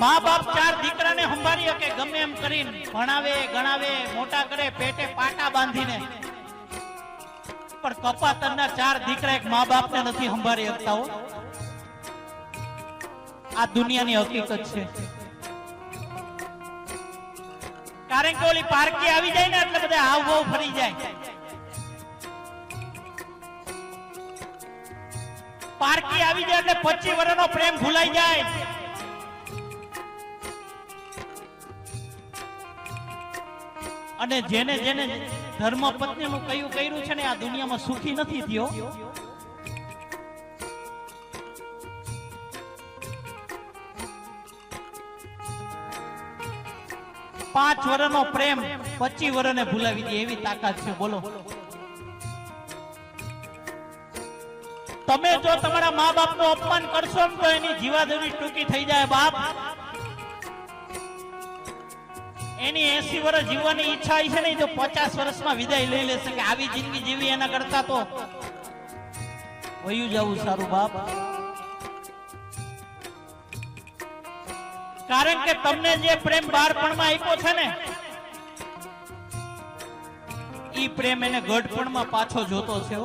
મા બાપ ચાર દીકરાને સંભાળી શકે ગમે એમ કરીને ભણાવે, ગણાવે, મોટા કરે, પેટે પાટા બાંધીને. પણ કપાતરના ચાર દીકરા એક મા બાપને નથી સંભાળી શકતા હો. આ દુનિયાની હકીકત છે. કારણ કે ઓલી પારકી આવી જાય ને એટલે બધા હાવ ભાવ ફરી જાય. પારકી આવી જાય એટલે પચીસ વર્ષનો પ્રેમ ભૂલાઈ જાય. અને જેને જેને ધર્મ પત્નીનું કયું કર્યું છે ને, આ દુનિયામાં સુખી નથી થયો. પાંચ વર્ષનો પ્રેમ પચીસ વર્ષને ભૂલાવી દે એવી તાકાત છે, બોલો. તમે જો તમારા મા બાપનું અપમાન કરશો ને તો એની જીવાદોરી ટૂંકી થઈ જાય, બાપ. એની એસી વર્ષ જીવવાની ઈચ્છા છે ને તો પચાસ વર્ષમાં વિદાય લઈ લેશે કે આવી જિંદગી જીવી એના કરતા તો. વયું જવું સારું બાપ. કારણ કે તમને જે પ્રેમ બાળપણમાં આપ્યો છે ને, ઈ પ્રેમ એને ગઢપણમાં પાછો જોતો છે